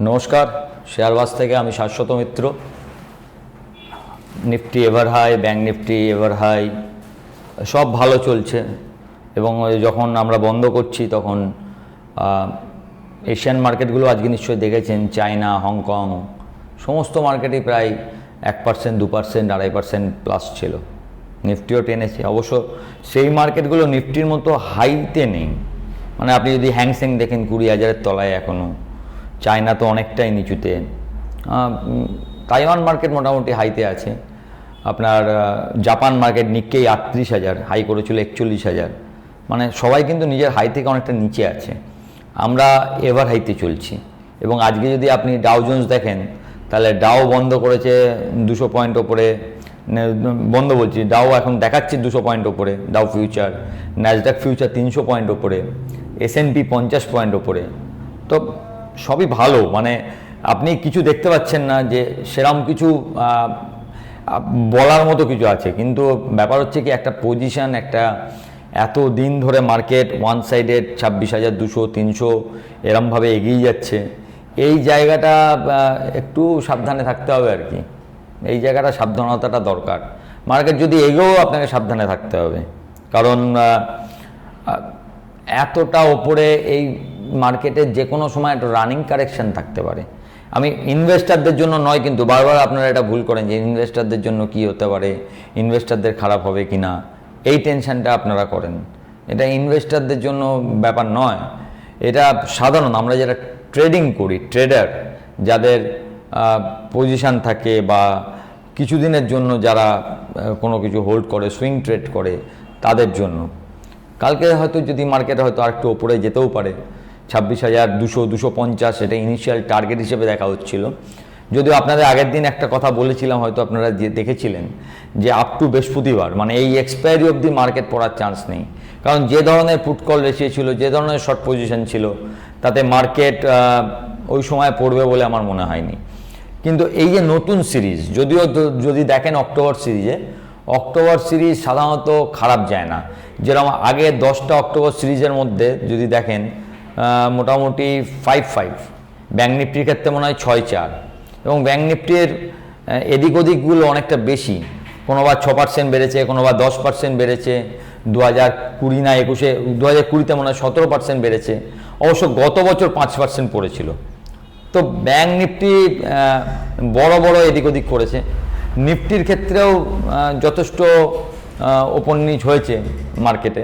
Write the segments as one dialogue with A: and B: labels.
A: নমস্কার, শেয়ারবাস থেকে আমি Shashwata Mitra. Nifty ever high bank Nifty ever high, সব ভালো চলছে। এবং যখন আমরা বন্ধ করছি তখন এশিয়ান মার্কেটগুলো আজকে নিশ্চয়ই দেখেছেন, চায়না, হংকং, সমস্ত মার্কেটই প্রায় এক পার্সেন্ট দু পার্সেন্ট আড়াই পার্সেন্ট প্লাস ছিল। নিফটিও টেনেছে। অবশ্য সেই মার্কেটগুলো নিফটির মতো হাইতে নেই। মানে আপনি যদি হ্যাংসেং দেখেন কুড়ি হাজারের তলায় এখনও চায়না তো অনেকটাই নিচুতে। তাইওয়ান মার্কেট মোটামুটি হাইতে আছে। আপনার জাপান মার্কেট নিকেই আটত্রিশ হাজার, হাই করেছিল একচল্লিশ হাজার। মানে সবাই কিন্তু নিজের হাই থেকে অনেকটা নিচে আছে। আমরা এভার হাইতে চলছি। এবং আজকে যদি আপনি ডাও জোন্স দেখেন, তাহলে ডাও বন্ধ করেছে দুশো পয়েন্ট ওপরে। বন্ধ বলছি, ডাও এখন দেখাচ্ছে দুশো পয়েন্ট ওপরে, ডাও ফিউচার। ন্যাসডাক ফিউচার তিনশো পয়েন্ট ওপরে। এস পঞ্চাশ পয়েন্ট ওপরে। তো সবই ভালো। মানে আপনি কিছু দেখতে পাচ্ছেন না যে সেরম কিছু বলার মতো কিছু আছে। কিন্তু ব্যাপার হচ্ছে কি, একটা পজিশন একটা এত দিন ধরে মার্কেট ওয়ান সাইডেড ছাব্বিশ হাজার দুশো, তিনশো, এরমভাবে এগিয়ে যাচ্ছে। এই জায়গাটা একটু সাবধানে থাকতে হবে আর কি। এই জায়গাটা সাবধানতাটা দরকার। মার্কেট যদি এগোও, আপনাকে সাবধানে থাকতে হবে। কারণ এতটা ওপরে এই মার্কেটে যে কোনো সময় একটা রানিং কারেকশন থাকতে পারে। আমি ইনভেস্টারদের জন্য নয়, কিন্তু বারবার আপনারা এটা ভুল করেন যে ইনভেস্টারদের জন্য কি হতে পারে ইনভেস্টারদের খারাপ হবে কি না, এই টেনশনটা আপনারা করেন। এটা ইনভেস্টারদের জন্য ব্যাপার নয়। এটা সাধারণ, আমরা যারা ট্রেডিং করি ট্রেডার যাদের পজিশন থাকে বা কিছুদিনের জন্য যারা কোনো কিছু হোল্ড করে সুইং ট্রেড করে, তাদের জন্য। কালকে হয়তো যদি মার্কেট হয়তো আর একটু ওপরে যেতেও পারে ছাব্বিশ হাজার দুশো দুশো পঞ্চাশ এটা ইনিশিয়াল টার্গেট হিসেবে দেখা হচ্ছিল। যদিও আপনাদের আগের দিন একটা কথা বলেছিলাম, হয়তো আপনারা যে দেখেছিলেন, যে আপ টু বৃহস্পতিবার মানে এই এক্সপায়ারি অবধি মার্কেট পড়ার চান্স নেই। কারণ যে ধরনের পুট কল রেশিও ছিল যে ধরনের শর্ট পজিশন ছিল, তাতে মার্কেট ওই সময় পড়বে বলে আমার মনে হয়নি। কিন্তু এই যে নতুন সিরিজ যদিও যদি দেখেন অক্টোবর সিরিজে অক্টোবর সিরিজ সাধারণত খারাপ যায় না। যেরকম আগে দশটা অক্টোবর সিরিজের মধ্যে যদি দেখেন মোটামুটি ফাইভ ফাইভ ব্যাঙ্ক নিফটির ক্ষেত্রে মনে হয় ছয় চার। এবং ব্যাঙ্ক নিফটির এদিক ওদিকগুলো অনেকটা বেশি। কোনোবার ছ পার্সেন্ট বেড়েছে কোনোবার দশ পার্সেন্ট বেড়েছে। দু হাজার কুড়ি না একুশে দু হাজার কুড়িতে মনে হয় সতেরো পার্সেন্ট বেড়েছে। অবশ্য গত বছর পাঁচ পার্সেন্ট পড়েছিল। তো ব্যাঙ্ক নিফটি বড় বড় এদিক ওদিক করেছে। নিফটির ক্ষেত্রেও যথেষ্ট ওপর নিচ হয়েছে মার্কেটে।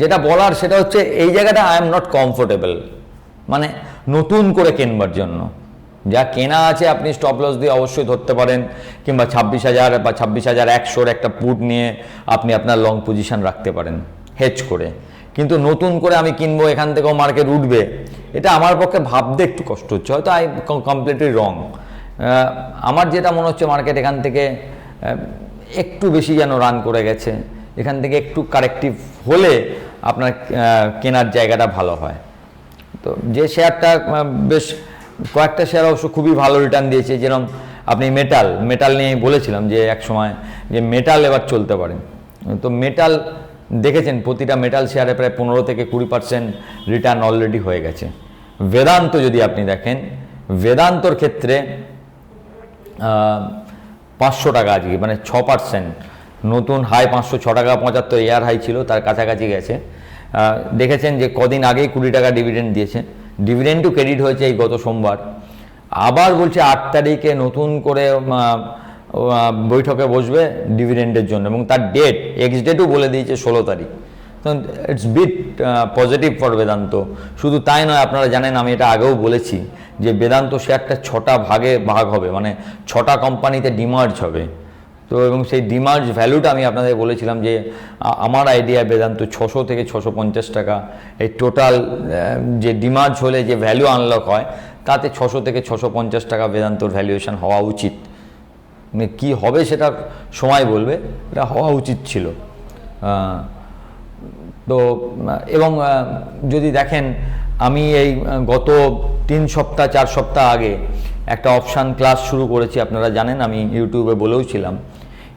A: যেটা বলার সেটা হচ্ছে এই জায়গাটা আই এম নট কমফোর্টেবল মানে নতুন করে কেনবার জন্য। যা কেনা আছে আপনি স্টপ লস দিয়ে অবশ্যই ধরতে পারেন, কিংবা ছাব্বিশ হাজার বা ছাব্বিশ হাজার একশোর একটা পুট নিয়ে আপনি আপনার লং পজিশন রাখতে পারেন হেজ করে। কিন্তু নতুন করে আমি কিনবো, এখান থেকেও মার্কেট উঠবে, এটা আমার পক্ষে ভাবতে একটু কষ্ট হচ্ছে। হয়তো আই কমপ্লিটলি রং আমার যেটা মনে হচ্ছে মার্কেট এখান থেকে একটু বেশি যেন রান করে গেছে। এখান থেকে একটু কারেক্টিভ হলে আপনার কেনার জায়গাটা ভালো হয়। তো যে শেয়ারটা বেশ কয়েকটা শেয়ার অবশ্য খুবই ভালো রিটার্ন দিয়েছে। যেরকম আপনি মেটাল মেটাল নিয়ে বলেছিলাম যে এক সময় যে মেটাল এবার চলতে পারে। তো মেটাল দেখেছেন, প্রতিটা মেটাল শেয়ারে প্রায় পনেরো থেকে কুড়ি পার্সেন্ট রিটার্ন অলরেডি হয়ে গেছে। বেদান্ত যদি আপনি দেখেন, বেদান্তর ক্ষেত্রে পাঁচশো টাকা আজকে মানে ছ পার্সেন্ট নতুন হাই পাঁচশো, ছ টাকা পঁচাত্তর এয়ার হাই ছিল, তার কাছাকাছি গেছে। দেখেছেন যে কদিন আগেই কুড়ি টাকা ডিভিডেন্ড দিয়েছে। ডিভিডেন্ডও ক্রেডিট হয়েছে এই গত সোমবার। আবার বলছে আট তারিখে নতুন করে বৈঠকে বসবে ডিভিডেন্ডের জন্য এবং তার ডেট এক্স ডেটও বলে দিয়েছে ষোলো তারিখ। তো it's bit positive for Vedanta. শুধু তাই নয়, আপনারা জানেন, আমি এটা আগেও বলেছি যে বেদান্ত শেয়ারটা ছটা ভাগে ভাগ হবে। মানে ছটা কোম্পানিতে ডিমার্জ হবে। তো এবং সেই ডিমার্জ ভ্যালুটা আমি আপনাদের বলেছিলাম যে আমার আইডিয়া বেদান্ত ছশো থেকে ছশো পঞ্চাশ টাকা। এই টোটাল যে ডিমার্জ হলে যে ভ্যালু আনলক হয়, তাতে ছশো থেকে ছশো পঞ্চাশ টাকা বেদান্তর ভ্যালুয়েশন হওয়া উচিত। মানে কী হবে সেটা সময় বলবে, এটা হওয়া উচিত ছিল। তো এবং যদি দেখেন, আমি এই গত তিন সপ্তাহ, চার সপ্তাহ আগে একটা অপশান ক্লাস শুরু করেছি, আপনারা জানেন, আমি ইউটিউবে বলেও ছিলাম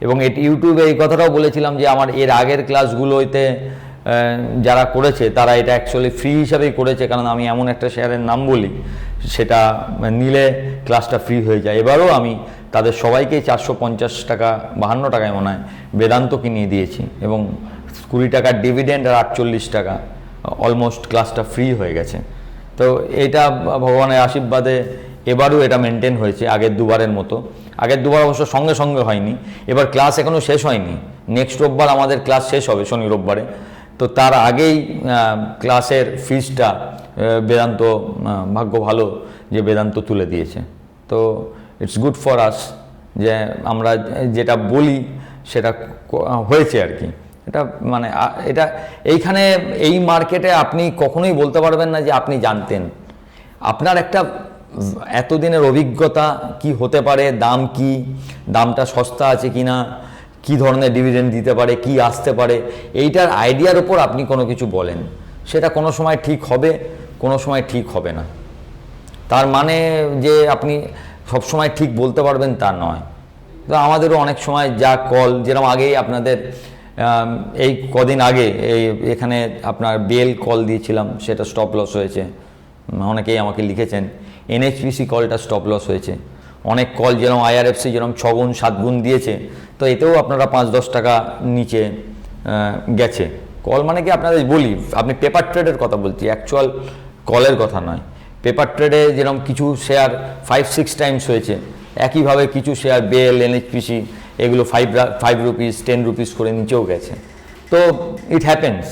A: এবং এটি ইউটিউবে এই কথাটাও বলেছিলাম যে আমার এর আগের ক্লাসগুলোতে যারা করেছে, তারা এটা অ্যাকচুয়ালি ফ্রি হিসাবেই করেছে, কারণ আমি এমন একটা শেয়ারের নাম বলি, সেটা নিলে ক্লাসটা ফ্রি হয়ে যায়। এবারও আমি তাদের সবাইকে চারশো পঞ্চাশ টাকা, বাহান্ন টাকায় মনে হয় বেদান্ত কিনিয়ে দিয়েছি এবং কুড়ি টাকার ডিভিডেন্ড আর আটচল্লিশ টাকা অলমোস্ট ক্লাসটা ফ্রি হয়ে গেছে। তো এটা ভগবানের আশীর্বাদে এবারও এটা মেনটেন হয়েছে, আগের দুবারের মতো। আগের দুবার অবশ্য সঙ্গে সঙ্গে হয়নি। এবার ক্লাস এখনও শেষ হয়নি। নেক্সট রোববার আমাদের ক্লাস শেষ হবে শনি রোববারে। তো তার আগেই ক্লাসের ফিজটা বেদান্ত ভাগ্য ভালো যে বেদান্ত তুলে দিয়েছে। তো ইটস গুড ফর আস যে আমরা যেটা বলি, সেটা হয়েছে আর কি। এটা মানে এটা এইখানে এই মার্কেটে আপনি কখনোই বলতে পারবেন না যে আপনি জানতেন। আপনার একটা এতদিনের অভিজ্ঞতা কি হতে পারে? দাম কি? দামটা সস্তা আছে কি না কী ধরনের ডিভিডেন্ড দিতে পারে? কি আসতে পারে? এইটার আইডিয়ার ওপর আপনি কোনো কিছু বলেন। সেটা কোনো সময় ঠিক হবে, কোনো সময় ঠিক হবে না। তার মানে যে আপনি সবসময় ঠিক বলতে পারবেন তা নয়। তো আমাদেরও অনেক সময় যা কল যেরকম আগেই আপনাদের এই কদিন আগে এই এখানে আপনার বেল কল দিয়েছিলাম, সেটা স্টপ লস হয়েছে। অনেকেই আমাকে লিখেছেন, এনএইচপিসি কলটা স্টপ লস হয়েছে। অনেক কল যেরকম আইআরএফসি যেরকম ছগুণ সাত গুণ দিয়েছে, তো এতেও আপনারা পাঁচ দশ টাকা নিচে গেছে। কল মানে কি আপনাদের বলি, আপনি পেপার ট্রেডের কথা বলছি অ্যাকচুয়াল কলের কথা নয়। পেপার ট্রেডে যেরকম কিছু শেয়ার ফাইভ সিক্স টাইমস হয়েছে, একইভাবে কিছু শেয়ার বেল এনএইচপিসি এগুলো five five rupees ten rupees করে নিচেও গেছে। তো ইট হ্যাপেন্স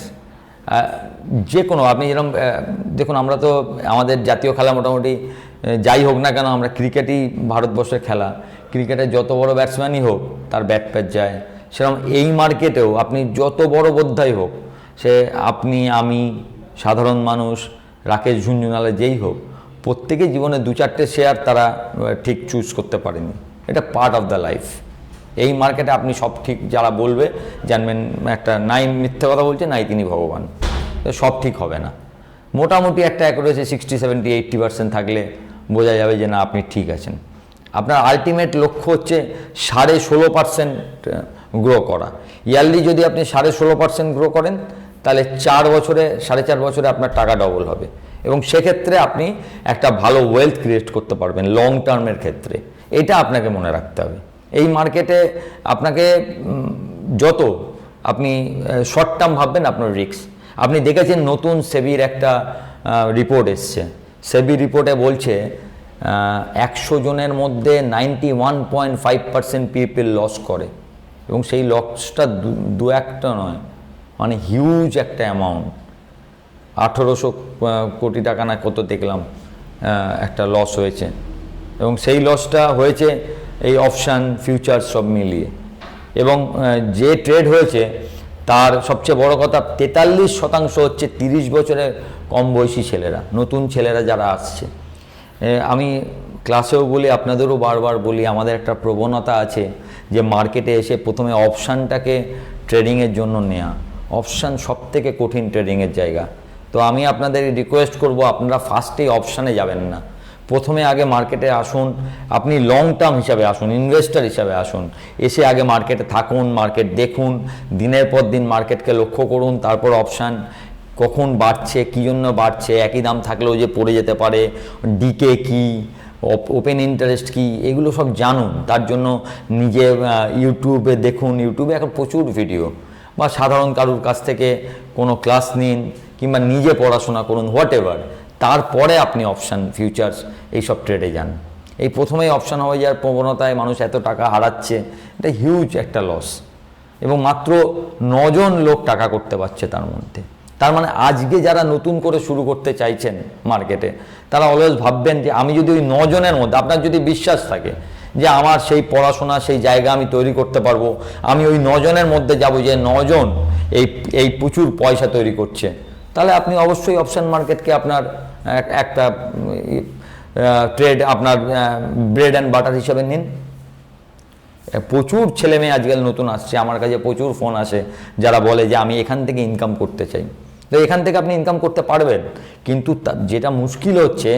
A: যে কোনো আপনি যেরকম দেখুন, আমরা তো আমাদের জাতীয় খেলা মোটামুটি যাই হোক না কেন, আমরা ক্রিকেটই ভারতবর্ষের খেলা। ক্রিকেটে যত বড় ব্যাটসম্যানই হোক, তার ব্যাট প্যাট যায়। সেরকম এই মার্কেটেও আপনি যত বড় বোদ্ধাই হোক, সে আপনি, আমি, সাধারণ মানুষ, রাকেশ ঝুনঝুনালে যেই হোক, প্রত্যেকে জীবনে দু চারটে শেয়ার তারা ঠিক চুজ করতে পারেনি। এটা পার্ট অফ দ্য লাইফ এই মার্কেটে আপনি সব ঠিক যারা বলবে, জানবেন, একটা নাই মিথ্যে কথা বলছে, নাই তিনি ভগবান। সব ঠিক হবে না। মোটামুটি একটা accuracy sixty seventy eighty percent থাকলে বোঝা যাবে যে না, আপনি ঠিক আছেন। আপনার আলটিমেট লক্ষ্য হচ্ছে সাড়ে ষোলো পার্সেন্ট গ্রো করা। ইয়ারলি যদি আপনি সাড়ে ষোলো পার্সেন্ট গ্রো করেন, তাহলে চার বছরে, সাড়ে চার বছরে আপনার টাকা ডবল হবে। এবং সেক্ষেত্রে আপনি একটা ভালো ওয়েলথ ক্রিয়েট করতে পারবেন লং টার্মের ক্ষেত্রে। এটা আপনাকে মনে রাখতে হবে। এই মার্কেটে আপনাকে যত আপনি শর্ট টার্ম ভাববেন, আপনার রিস্ক আপনি দেখেছেন নতুন সেবির একটা রিপোর্ট এসছে। সেবি রিপোর্টে বলছে একশো জনের মধ্যে ninety one point five percent people loss করে। এবং সেই লসটা দু একটা নয় মানে হিউজ একটা অ্যামাউন্ট আঠেরোশো কোটি টাকা না কত দেখলাম একটা লস হয়েছে। এবং সেই লসটা হয়েছে এই অপশান ফিউচার সব মিলিয়ে। এবং যে ট্রেড হয়েছে তার সবচেয়ে বড় কথা তেতাল্লিশ শতাংশ হচ্ছে তিরিশ বছরের কম বয়সী ছেলেরা, নতুন ছেলেরা যারা আসছে। আমি ক্লাসেও বলি, আপনাদেরও বারবার বলি, আমাদের একটা প্রবণতা আছে যে মার্কেটে এসে প্রথমে অপশানটাকে ট্রেডিংয়ের জন্য নেওয়া অপশান সব থেকে কঠিন ট্রেডিংয়ের জায়গা। তো আমি আপনাদের রিকোয়েস্ট করব, আপনারা ফার্স্টেই অপশানে যাবেন না। প্রথমে আগে মার্কেটে আসুন, আপনি লং টার্ম হিসাবে আসুন ইনভেস্টার হিসাবে আসুন, এসে আগে মার্কেটে থাকুন মার্কেট দেখুন, দিনের পর দিন মার্কেটকে লক্ষ্য করুন, তারপর অপশান কখন বাড়ছে, কী জন্য বাড়ছে, একই দাম থাকলেও যে পড়ে যেতে পারে ডিকে কি ওপেন ইন্টারেস্ট কি, এগুলো সব জানুন, তার জন্য নিজে ইউটিউবে দেখুন ইউটিউবে এখন প্রচুর ভিডিও বা সাধারণ কারুর কাছ থেকে কোনো ক্লাস নিন, কিংবা নিজে পড়াশোনা করুন হোয়াট এভার তারপরে আপনি অপশান ফিউচার্স এইসব ট্রেডে যান। এই প্রথমেই অপশান হয়ে যাওয়ার প্রবণতায় মানুষ এত টাকা হারাচ্ছে, এটা হিউজ একটা লস এবং মাত্র নজন লোক টাকা করতে পারছে তার মধ্যে। তার মানে আজকে যারা নতুন করে শুরু করতে চাইছেন মার্কেটে তারা অলওয়েজ ভাববেন যে আমি যদি ওই নজনের মধ্যে, আপনার যদি বিশ্বাস থাকে যে আমার সেই পড়াশোনা, সেই জায়গা আমি তৈরি করতে পারব, আমি ওই নজনের মধ্যে যাব যে নজন এই এই প্রচুর পয়সা তৈরি করছে। তাহলে আপনি অবশ্যই অপশন মার্কেটকে আপনার একটা ট্রেড আপনার ব্রেড অ্যান্ড বাটার হিসাবে নিন। প্রচুর ছেলে মেয়ে আজকাল নতুন আসছে, আমার কাছে প্রচুর ফোন আসে, যারা বলে যে আমি এখান থেকে ইনকাম করতে চাই। তো এখান থেকে আপনি ইনকাম করতে পারবেন, কিন্তু যেটা মুশকিল হচ্ছে,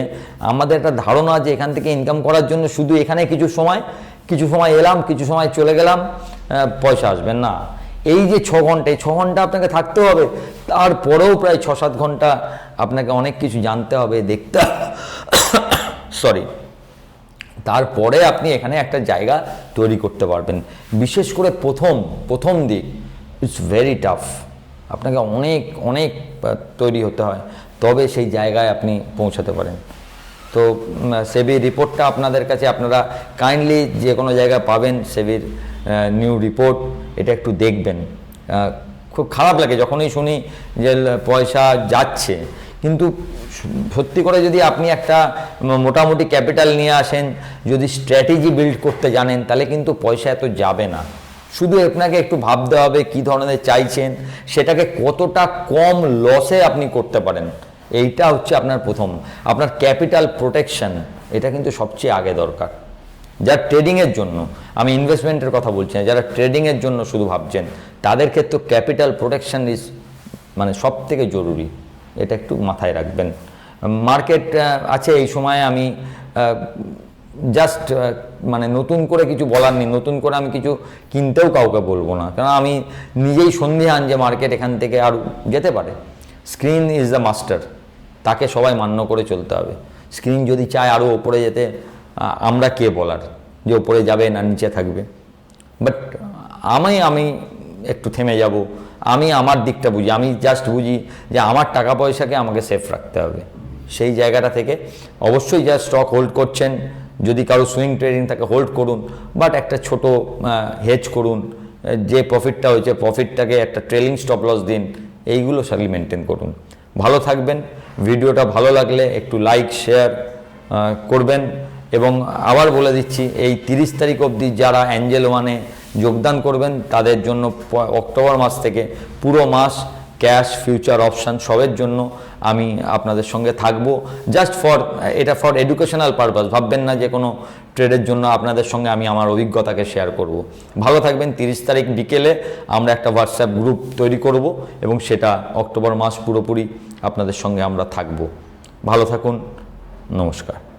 A: আমাদের একটা ধারণা যে এখান থেকে ইনকাম করার জন্য শুধু এখানে কিছু সময় কিছু সময় এলাম, কিছু সময় চলে গেলাম পয়সা আসবে না। এই যে ছ ঘণ্টা ছ ঘণ্টা আপনাকে থাকতে হবে, তারপরেও প্রায় ছ সাত ঘণ্টা আপনাকে অনেক কিছু জানতে হবে, দেখতে সরি তারপরে আপনি এখানে একটা জায়গা তৈরি করতে পারবেন। বিশেষ করে প্রথম প্রথম দিক ইটস ভেরি টাফ আপনাকে অনেক অনেক তৈরি হতে হয়। তবে সেই জায়গায় আপনি পৌঁছাতে পারেন। তো সেবির রিপোর্টটা আপনাদের কাছে, আপনারা কাইন্ডলি যে কোনো জায়গায় পাবেন সেবির নিউ রিপোর্ট এটা একটু দেখবেন। খুব খারাপ লাগে যখনই শুনি যে পয়সা যাচ্ছে। কিন্তু সত্যি করে যদি আপনি একটা মোটামুটি ক্যাপিটাল নিয়ে আসেন, যদি স্ট্র্যাটেজি বিল্ড করতে জানেন, তাহলে কিন্তু পয়সা এত যাবে না। শুধু আপনাকে একটু ভাবতে হবে কি ধরনের চাইছেন, সেটাকে কতটা কম লসে আপনি করতে পারেন। এইটা হচ্ছে আপনার প্রথম। আপনার ক্যাপিটাল প্রোটেকশন, এটা কিন্তু সবচেয়ে আগে দরকার। যারা ট্রেডিংয়ের জন্য, আমি ইনভেস্টমেন্টের কথা বলছি না, যারা ট্রেডিংয়ের জন্য শুধু ভাবছেন, তাদের ক্ষেত্রে ক্যাপিটাল প্রোটেকশন ইজ মানে সব থেকে জরুরি। এটা একটু মাথায় রাখবেন। মার্কেট আছে এই সময় আমি জাস্ট মানে নতুন করে কিছু বলার নেই, নতুন করে আমি কিছু কিনতেও কাউকে বলব না। কারণ আমি নিজেই সন্দেহান যে মার্কেট এখান থেকে আর যেতে পারে। স্ক্রিন ইজ দ্য মাস্টার তাকে সবাই মান্য করে চলতে হবে। স্ক্রিন যদি চায় আরও ওপরে যেতে আমরা কে বলার? যে ওপরে যাবে না নিচে থাকবে। বাট আমি আমি একটু থেমে যাব। আমি আমার দিকটা বুঝি। আমি জাস্ট বুঝি যে আমার টাকা পয়সাকে আমাকে সেফ রাখতে হবে। সেই জায়গাটা থেকে অবশ্যই যা স্টক হোল্ড করছেন, যদি কারও সুইং ট্রেডিং থাকে হোল্ড করুন। বাট একটা ছোট হেজ করুন। যে প্রফিটটা হয়েছে প্রফিটটাকে একটা ট্রেলিং স্টপ লস দিন। এইগুলো সারি মেনটেন করুন। ভালো থাকবেন। ভিডিওটা ভালো লাগলে একটু লাইক শেয়ার করবেন। এবং আবার বলে দিচ্ছি, এই তিরিশ তারিখ অবধি যারা অ্যাঞ্জেল ওয়ানে যোগদান করবেন, তাদের জন্য অক্টোবর মাস থেকে পুরো মাস ক্যাশ, ফিউচার অপশান সবের জন্য আমি আপনাদের সঙ্গে থাকব। জাস্ট ফর, এটা ফর এডুকেশনাল পারপাস, ভাববেন না যে কোনো ট্রেডের জন্য আপনাদের সঙ্গে আমি আমার অভিজ্ঞতাকে শেয়ার করব। ভালো থাকবেন, তিরিশ তারিখ বিকেলে আমরা একটা হোয়াটসঅ্যাপ গ্রুপ তৈরি করব এবং সেটা অক্টোবর মাস পুরোপুরি আপনাদের সঙ্গে আমরা থাকব। ভালো থাকুন, নমস্কার।